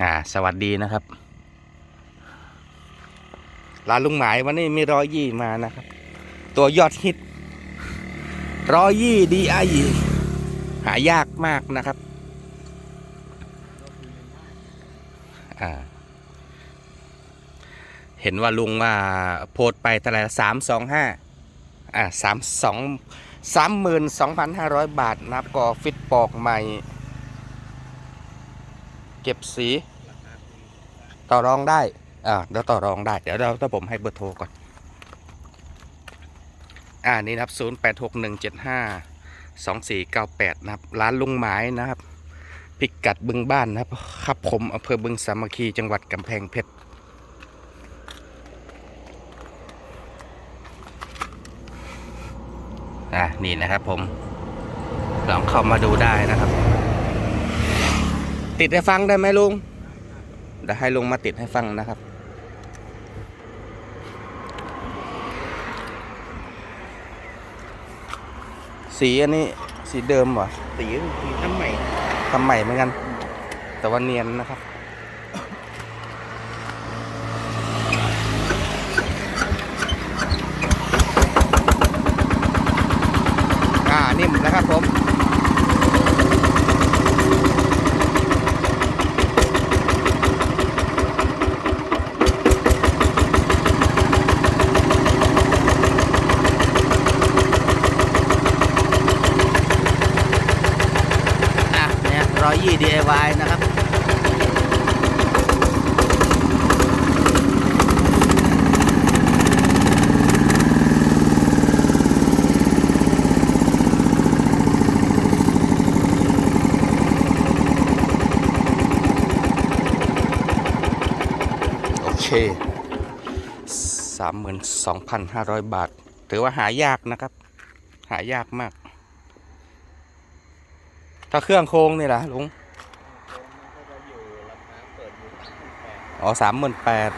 อ่า สวัสดีนะครับร้านลุงหมายวันนี้มีร้อยยี่มานะครับ ตัวยอดฮิตร้อยยี่ดีไอหายากมากนะครับ อ่า เห็นว่าลุงว่าโพสไปเท่าไหร่สามสองห้าอ่าสามสองสามหมื่นสองพันห้าร้อยบาทนะครับก็ฟิตปอกใหม่ เก็บสี ต่อรองได้ อ่าเดี๋ยวต่อรองได้ เดี๋ยวเราถ้าผมให้เบอร์โทรก่อน อ่านี่นะครับ0 8 6 1 7 5 2 4 9 8นะครับ ร้านลุงหมายนะครับ พิกัดบึงบ้านนะครับครับผมอำเภอบึงสามัคคีจังหวัดกำแพงเพชรอะนี่นะครับผมลองเข้ามาดูได้นะครับ ติดให้ฟังได้ไหมลุงเดี๋ยวให้ลุงมาติดให้ฟังนะครับ สีอันนี้สีเดิมเหรอสีสีทำใหม่ทำใหม่เหมือนกัน แต่ว่าเนียนนะครับ อ่า นิ่มนะครับผม อะเนี่ย ร้อยยี่ DIY นะครับโอเค32,500บาท ถือว่าหายากนะครับ หายากมาก ถ้าเครื่องโค้งนี่แหละลุงอ๋อสามหมื่นแปด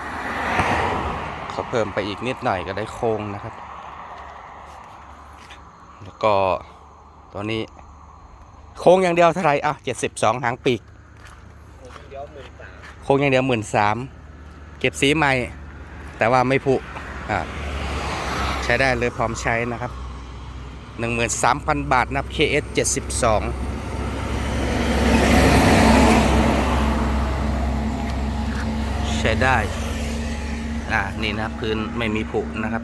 เขาเพิ่มไปอีกนิดหน่อยก็ได้โค้งนะครับ แล้วก็ตัวนี้ โค้งอย่างเดียวเท่าไรอะเจ็ดสิบสองหางปีก โค้งอย่างเดียวหมื่นสามเก็บสีใหม่ แต่ว่าไม่ผุอ่าใช้ได้เลยพร้อมใช้นะครับหนึ่งหมื่นสามพันบาทนะ KS อง ช้ได้ อ่า นี่นะครับพื้นไม่มีผุนะครับ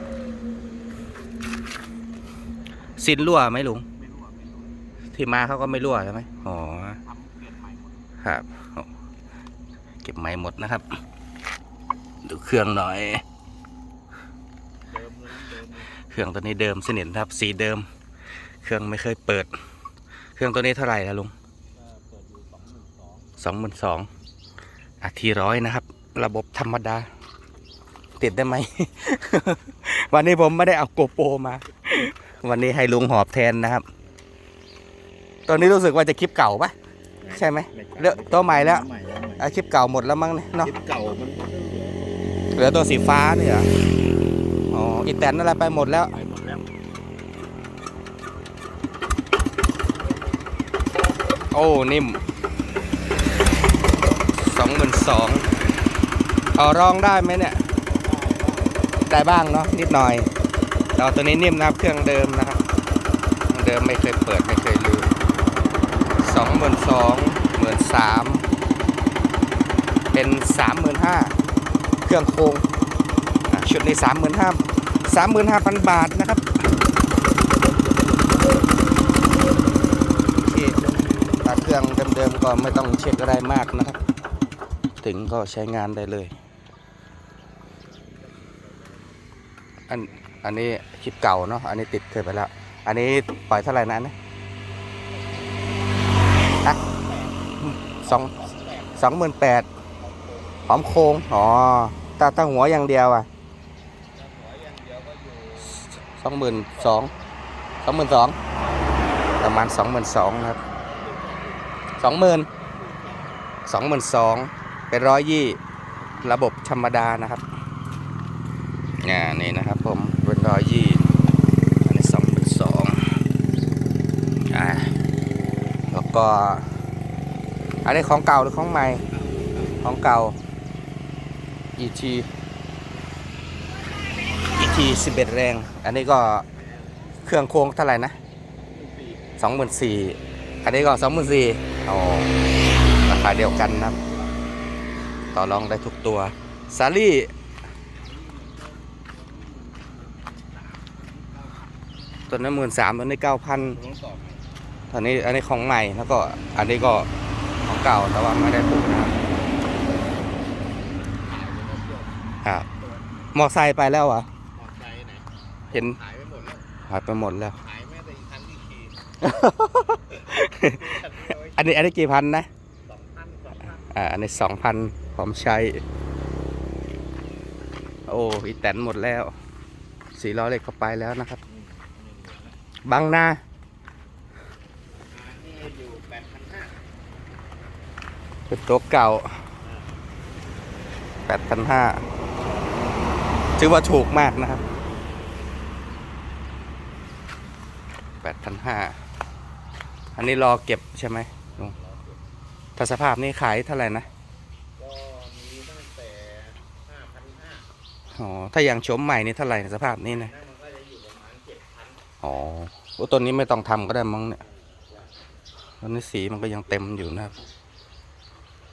สินรั่วไหมลุงที่มาเขาก็ไม่รั่วใช่ไหมอ๋อครับ เก็บไม้หมดนะครับ ดูเครื่องหน่อย เครื่องตัวนี้เดิมสนิทครับ สีเดิม เครื่องไม่เคยเปิด เครื่องตัวนี้เท่าไหร่ละลุงสองหมื่นสองสองหมื่นสองอาทีร้อยนะครับ ระบบธรรมดา ติดได้ไหม วันนี้ผมไม่ได้เอาโกโปรมา วันนี้ให้ลุงหอบแทนนะครับ ตอนนี้รู้สึกว่าจะคลิปเก่าปะใช่ไหมเลือกตัวใหม่แล้วใหม่แล้วใหม่อาคลิปเก่าหมดแล้วมั้งเนี่ยเนาะคลิปเก่ามันก็เหลือตัวสีฟ้าเนี่ยเหรออ๋ออีแตนอะไรไปหมดแล้วไปหมดแล้วโอ้ นิ่มสองหมื่นสอง ต่อรองได้ไหมเนี่ยได้บ้างเนาะนิดหน่อยแต่ว่าตัวนี้นิ่มนะครับเครื่องเดิมนะครับเครื่องเดิมไม่เคยเปิดไม่เคยลืมสองหมื่นสองหมื่นสามเป็นสามหมื่นห้าเครื่องโครงชุดนี้สามหมื่นห้าสามหมื่นห้าพันบาทนะครับโอเคตัดเครื่องเดิมๆก็ไม่ต้องเช็คอะไรมากนะครับ ถึงก็ใช้งานได้เลย อันอันนี้คลิปเก่าเนาะอันนี้ติดเคยไปแล้ว อันนี้ปล่อยเท่าไหร่นะเนี่ยอะสองสองหมื่นแปดหอมโคงอ๋อตาตาหัวอย่างเดียวอะสองหมื่นสองสองหมื่นสองประมาณสองหมื่นสองครับสองหมื่นสองหมื่นสองเป็นร้อยยี่ระบบธรรมดานะครับ อ่านี่นะครับผมเป็นร้อยยี่อันนี้สองเป็นสองอ่าแล้วก็ อันนี้ของเก่าหรือของใหม่ ของเก่า ET ET 11 แรง อันนี้ก็เครื่องโค้งเท่าไหร่นะสองหมื่นสี่อันนี้ก็สองหมื่นสี่อ๋อราคาเดียวกันนะครับ ต่อรองได้ทุกตัว ซารี่ ตัวนั้นหมื่นสามตัวนี้เก้าพันต้องสอบตอนนี้อันนี้ของใหม่แล้วก็อันนี้ก็ของเก่าแต่ว่าไม่ได้ปลูกนะครับครับมอไซค์ไปแล้วเหรอะออกใจไหนเห็นหายไปหมดแล้วหายไปหมดแล้วหายแม้แต่อีกคันที่ขี่อันนี้อันนี้กี่พันนะสองพันสองพันอ่าอันนี้สองพันพร้อมใช้ โอ้อีแตนหมดแล้วสี่ล้อเหล็กเข้าไปแล้วนะครับ บังนาเป็นตัวเก่าแปดพันห้าถือว่าถูกมากนะครับแปดพันห้าอันนี้รอเก็บใช่ไหมลุงถ้าสภาพนี้ขายเท่าไหร่นะก็มีตั้งแต่ห้าพันห้าอ๋อ ถ้าอย่างชมใหม่นี่เท่าไหร่สภาพนี้นะ อ๋อโอ้ตัวนี้ไม่ต้องทำก็ได้มั้งเนี่ยตัวนี้สีมันก็ยังเต็มอยู่นะครับ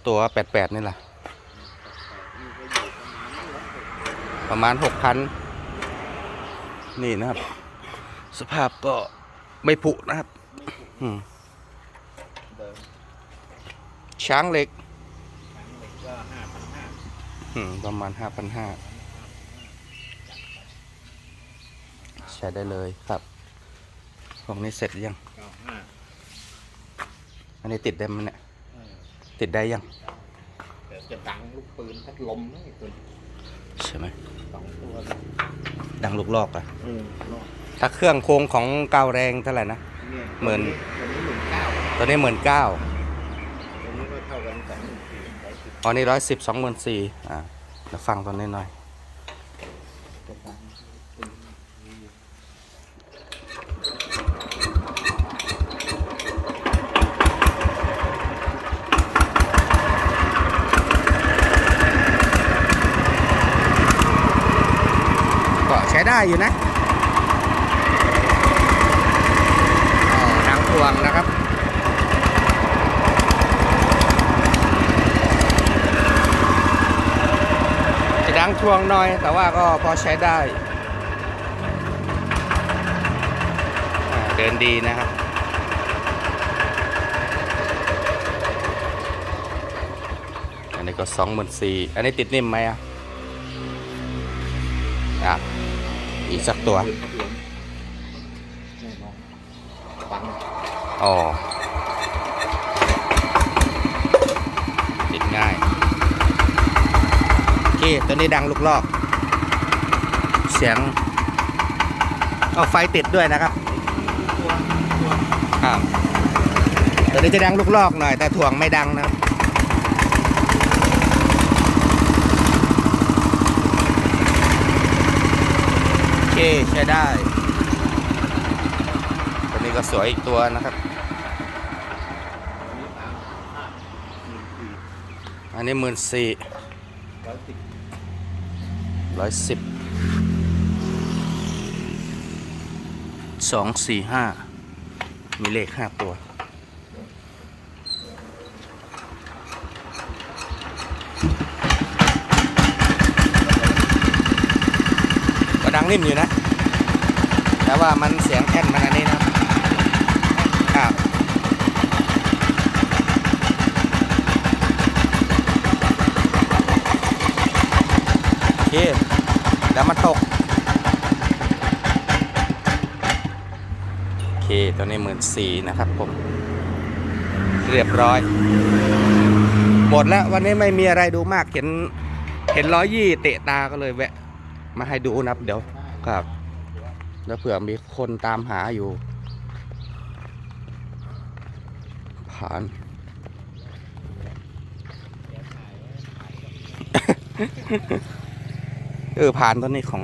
ตัวแปดแปดนี่แหละประมาณหกพันนี่นะครับ สภาพก็ไม่ผุนะครับอืมช้างเหล็กประมาณห้าพันห้าใช้ได้เลยครับ พวกนี้เสร็จยังเก้าห้าอันนี้ติดได้ไหมเนี่ย เออติดได้ยัง เดี๋ยวจะดังลูกปืนพัดลมนะไอ้ตัวนี้ใช่ไหมสองตัวดังลูกลอกอะเออรอบถ้าเครื่องโครงของเก้าแรงเท่าไหร่นะ เนี่ยหมื่น ตัวนี้หมื่นเก้าตัวนี้หมื่นเก้าตัวนี้ก็เท่ากันสองหมื่นสี่ร้อยสิบอ๋อนี่ร้อยสิบสองหมื่นสี่อ่าเดี๋ยวฟังตัวนี้หน่อย จะดังเป็น ก็ใช้ได้ อยู่นะอ๋อดังพวงนะครับจะดังทวงหน่อย แต่ว่าก็พอใช้ได้ เดินดีนะครับอันนี้ก็สองหมื่นสี่อันนี้ติดนิ่มไหมอะอะ อีกสักตัวปืนพัดลมแน่นอนฟังอ๋อ ติดง่าย โอเค ตัวนี้ดังลูกลอก เสียงเอาไฟติดด้วยนะครับตัวตัวครับตัวนี้จะดังลูกลอกหน่อย แต่ถ่วงไม่ดังนะครับ โอเค ใช้ได้ ตัวนี้ก็สวยอีกตัวนะครับ อันนี้หมื่นสี่ร้อยสิบสองสี่ห้ามีเลขห้าตัว ก็ดัง นิ่มอยู่นะ แต่ว่ามันเสียงแค่นมันอันนี้นะครับโอเคเดี๋ยวมาตก โอเคตัวนี้หมื่นสี่นะครับผม เรียบร้อยหมดแล้ววันนี้ไม่มีอะไรดูมากเห็นเห็นร้อยยี่เตะตาก็เลยแวะ มาให้ดูนะครับเดี๋ยว ครับ แล้วเผื่อมีคนตามหาอยู่ ผ่าน เออผ่านตัวนี้ของ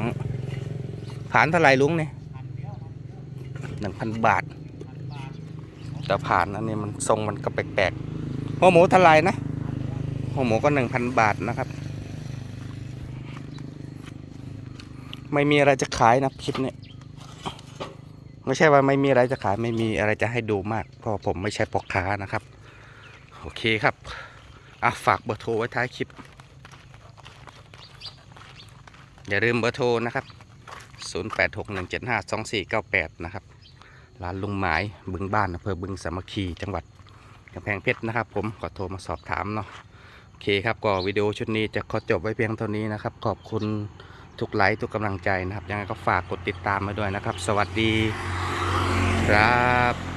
ผ่านเท่าไรลุงเนี่ยหนึ่งพันบาทแต่ผ่านอันนี้มันทรงมันก็แปลกๆหัวหมูเท่าไรนะหัวหมูก็หนึ่งพันบาทนะครับ ไม่มีอะไรจะขายนะคลิปนี้ไม่ใช่ว่าไม่มีอะไรจะขายไม่มีอะไรจะให้ดูมากเพราะผมไม่ใช่ปอกค้านะครับ โอเคครับอะฝากเบอร์โทรไว้ท้ายคลิป อย่าลืมเบอร์โทรนะครับ 0861752498 นะครับร้านลุงหมายบึงบ้านอำเภอบึงสามัคคีจังหวัดกำแพงเพชรนะครับผมก็โทรมาสอบถามเนาะโอเคครับก็วิดีโอชุดนี้จะขอจบไว้เพียงเท่านี้นะครับ ขอบคุณ ทุกไลค์ทุกกำลังใจนะครับ ยังไงก็ฝากกดติดตามมาด้วยนะครับ สวัสดีครับ